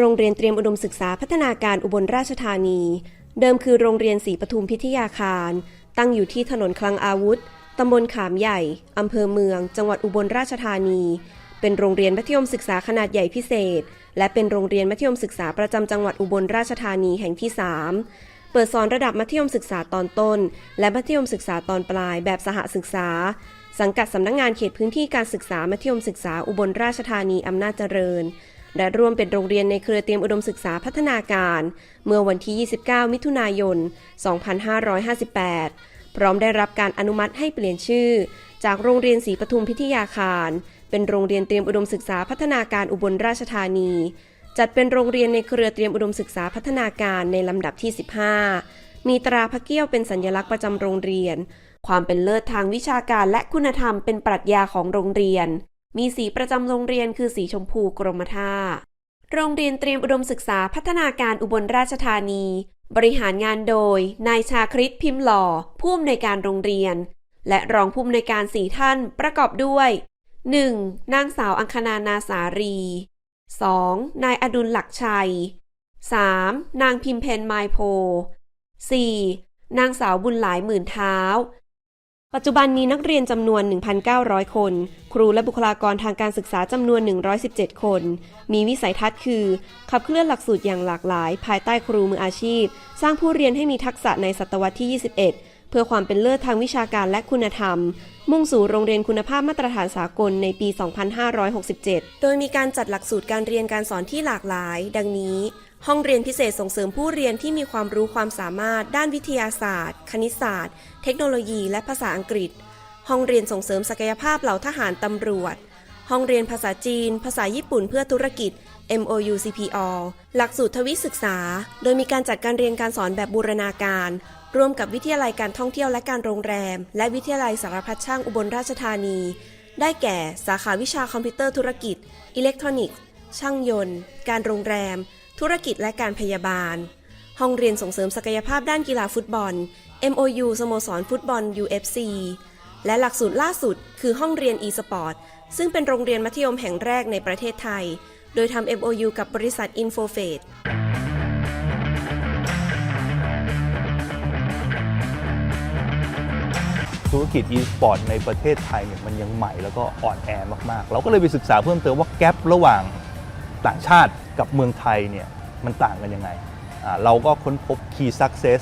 โรงเรียนเตรียมอุดมศึกษาพัฒนาการอุบลราชธานี เดิมคือโรงเรียนศรีปทุมพิทยาคาร ตั้งอยู่ที่ถนนคลังอาวุธ ตำบลขามใหญ่ อำเภอเมือง จังหวัดอุบลราชธานี เป็นโรงเรียนมัธยมศึกษาขนาดใหญ่พิเศษ และเป็นโรงเรียนมัธยมศึกษาประจำจังหวัดอุบลราชธานีแห่งที่ 3 เปิดสอนระดับมัธยมศึกษาตอนต้น และมัธยมศึกษาตอนปลายแบบสหศึกษา สังกัดสำนักงานเขตพื้นที่การศึกษามัธยมศึกษาอุบลราชธานีอำนาจเจริญ และร่วมเป็นโรงเรียนในเครือเตรียมอุดมศึกษาพัฒนาการ เมื่อวันที่ 29 มิถุนายน 2558 พร้อมได้รับการอนุมัติให้เปลี่ยนชื่อ จากโรงเรียนศรีปทุมพิทยาคาร เป็นโรงเรียนเตรียมอุดมศึกษาพัฒนาการอุบลราชธานี จัดเป็นโรงเรียนในเครือเตรียมอุดมศึกษาพัฒนาการในลำดับที่ 15 มีตราพระเกี้ยวเป็นสัญลักษณ์ประจำโรงเรียน ความเป็นเลิศทางวิชาการและคุณธรรมเป็นปรัชญาของโรงเรียน มีสีประจำโรงเรียนคือสีชมพูกรมท่า โรงเรียนเตรียมอุดมศึกษาพัฒนาการอุบลราชธานี บริหารงานโดย นายชาคริตพิมพ์หล่อ ผู้อำนวยการโรงเรียน และรองผู้อำนวยการสี่ท่านประกอบด้วย 1. นางสาวอังคณานาสารี 2. นายอดุลหลักชัย 3. นางพิมเพนไมโพ 4. นางสาวบุญหลายหมื่นเท้า ปัจจุบันมีนักเรียนจำนวน 1,900 คน ครูและบุคลากรทางการศึกษาจำนวน 117 คน มีวิสัยทัศน์คือ ขับเคลื่อนหลักสูตรอย่างหลากหลาย ภายใต้ครูมืออาชีพ สร้างผู้เรียนให้มีทักษะในศตวรรษที่ 21 เพื่อความเป็นเลิศทางวิชาการและคุณธรรม มุ่งสู่โรงเรียนคุณภาพมาตรฐานสากลในปี 2567 โดยมีการจัดหลักสูตรการเรียนการสอนที่หลากหลาย ดังนี้ ห้องเรียนพิเศษส่งเสริมผู้เรียนที่มีความรู้ความสามารถด้านวิทยาศาสตร์ คณิตศาสตร์ เทคโนโลยี และภาษาอังกฤษ ห้องเรียนส่งเสริมศักยภาพเหล่าทหารตำรวจ ห้องเรียนภาษาจีน ภาษาญี่ปุ่นเพื่อธุรกิจ MOU CPO หลักสูตรทวิศึกษา โดยมีการจัดการเรียนการสอนแบบบูรณาการ ร่วมกับวิทยาลัยการท่องเที่ยวและการโรงแรม และวิทยาลัยสารพัดช่างอุบลราชธานี ได้แก่ สาขาวิชาคอมพิวเตอร์ธุรกิจ อิเล็กทรอนิกส์ ช่างยนต์ การโรงแรม ธุรกิจและการพยาบาล ห้องเรียนส่งเสริมศักยภาพด้านกีฬาฟุตบอล MOU สโมสรฟุตบอล UFC และหลักสูตรล่าสุดคือห้องเรียน e-sport ซึ่งเป็นโรงเรียนมัธยมแห่งแรกในประเทศไทย โดยทำ MOU กับบริษัท Infofate ธุรกิจ e-sport ในประเทศไทยเนี่ยมันยังใหม่แล้วก็อ่อนแอมากๆ เราก็เลยไปศึกษาเพิ่มเติมว่าแกลระหว่างต่างชาติ กับเมืองไทยเนี่ยมันต่างกันยังไง เราก็ค้นพบ key success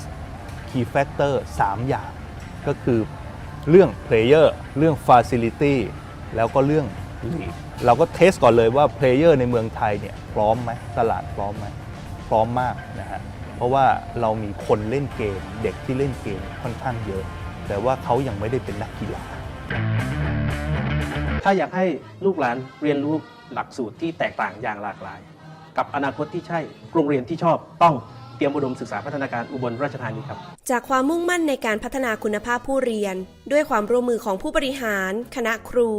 key factor 3 อย่าง ก็คือเรื่อง player เรื่อง facility แล้วก็เรื่อง league เราก็เทสก่อนเลยว่า player ในเมืองไทยเนี่ยพร้อมไหมตลาดพร้อมไหมพร้อมมากนะฮะเพราะว่าเรามีคนเล่นเกม เด็กที่เล่นเกมค่อนข้างเยอะ แต่ว่าเขายังไม่ได้เป็นนักกีฬา ถ้าอยากให้ลูกหลานเรียนรู้หลักสูตรที่แตกต่างอย่างหลากหลาย กับอนาคตที่ใช่โรงเรียนที่ชอบต้องเตรียมอุดมศึกษาพัฒนาการอุบลราชธานีครับ จากความมุ่งมั่นในการพัฒนาคุณภาพผู้เรียน ด้วยความร่วมมือของผู้บริหาร คณะครู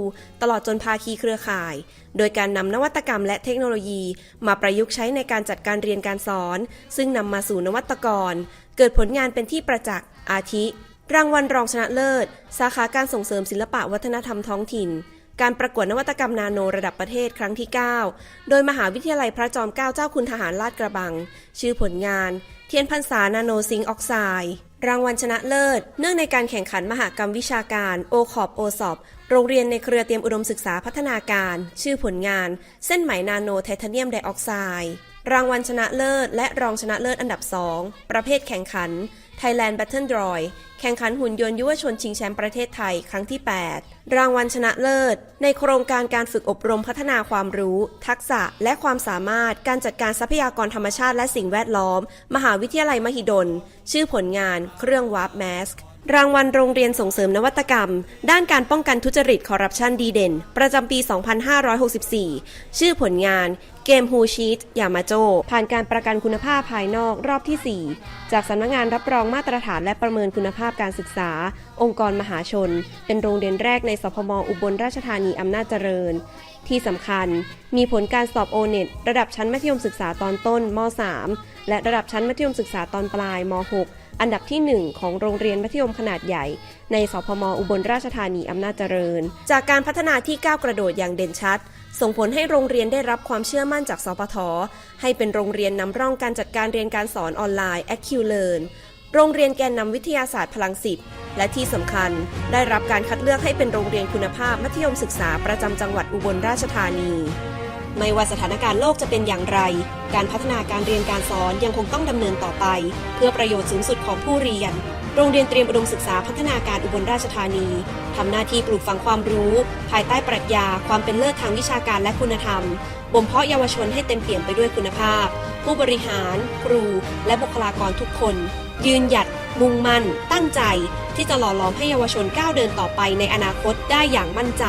ตลอดจนภาคีเครือข่าย โดยการนำนวัตกรรมและเทคโนโลยี มาประยุกต์ใช้ในการจัดการเรียนการสอน ซึ่งนำมาสู่นวัตกร เกิดผลงานเป็นที่ประจักษ์อาทิ รางวัลรองชนะเลิศ สาขาการส่งเสริมศิลปะวัฒนธรรมท้องถิ่น การประกวดนวัตกรรมนาโนระดับประเทศครั้งที่ 9 โดยมหาวิทยาลัยพระจอมเกล้าเจ้าคุณทหารลาดกระบัง ชื่อผลงาน เทียนพรรษานาโนซิงค์ออกไซด์รางวัลชนะเลิศ เนื่องในการแข่งขันมหากรรมวิชาการโอขอบโอสอบโรงเรียนในเครือเตรียมอุดมศึกษาพัฒนาการ ชื่อผลงาน เส้นไหมนาโนไทเทเนียมไดออกไซด์ รางวัลชนะเลิศ และรองชนะเลิศอันดับ 2 ประเภทแข่งขัน Thailand Battle Droid แข่งขันหุ่นยนต์ยุวชนชิงแชมป์ประเทศไทยครั้งที่ 8 รางวัลชนะเลิศ ในโครงการการฝึกอบรมพัฒนาความรู้ ทักษะ และความสามารถการจัดการทรัพยากรธรรมชาติและสิ่งแวดล้อม มหาวิทยาลัยมหิดล ชื่อผลงาน เครื่องวาร์ปแมสก์ รางวัลโรงเรียนส่งเสริมนวัตกรรม ด้านการป้องกันทุจริตคอร์รัปชันดีเด่น ประจำปี 2564 ชื่อผลงานเกมฮูชีตยามาโจ ผ่านการประกันคุณภาพภายนอกรอบที่ 4 จากสำนักงงานรับรองมาตรฐานและประเมินคุณภาพการศึกษา องค์กรมหาชน เป็นโรงเรียนแรกในสพมอุบลราชธานีอำนาจเจริญ ที่สำคัญ มีผลการสอบโอเน็ตระดับชั้นมัธยมศึกษาตอนต้นม .3 และระดับชั้นมัธยมศึกษาตอนปลายม .6 อันดับที่ 1 ของโรงเรียนมัธยมขนาดใหญ่ ในสพมอุบลราชธานีอำนาจเจริญ จากการพัฒนาที่ก้าวกระโดดอย่างเด่นชัด ส่งผลให้โรงเรียนได้รับความเชื่อมั่นจากสปทให้เป็นโรงเรียนนำร่องการจัดการเรียนการสอนออนไลน์ a c u l e a r n โรงเรียนแกนนำวิทยาศาสตร์พลังสิบและที่สำคัญ ได้รับการคัดเลือกให้เป็นโรงเรียนคุณภาพมัธยมศึกษาประจำจังหวัดอุบลราชธานี ไม่ว่าสถานการณ์โลกจะเป็นอย่างไร การพัฒนาการเรียนการสอนยังคงต้องดำเนินต่อไป เพื่อประโยชน์สูงสุดของผู้เรียน โรงเรียนเตรียมอุดมศึกษาพัฒนาการอุบลราชธานีทำหน้าที่ปลูกฝังความรู้ ภายใต้ปรัชญา ความเป็นเลิศทางวิชาการและคุณธรรม บ่มเพาะเยาวชนให้เต็มเปี่ยมไปด้วยคุณภาพ ผู้บริหาร ครู และบุคลากรทุกคน ยืนหยัด มุ่งมั่น ตั้งใจ ที่จะหล่อหลอมให้เยาวชนก้าวเดินต่อไปในอนาคตได้อย่างมั่นใจ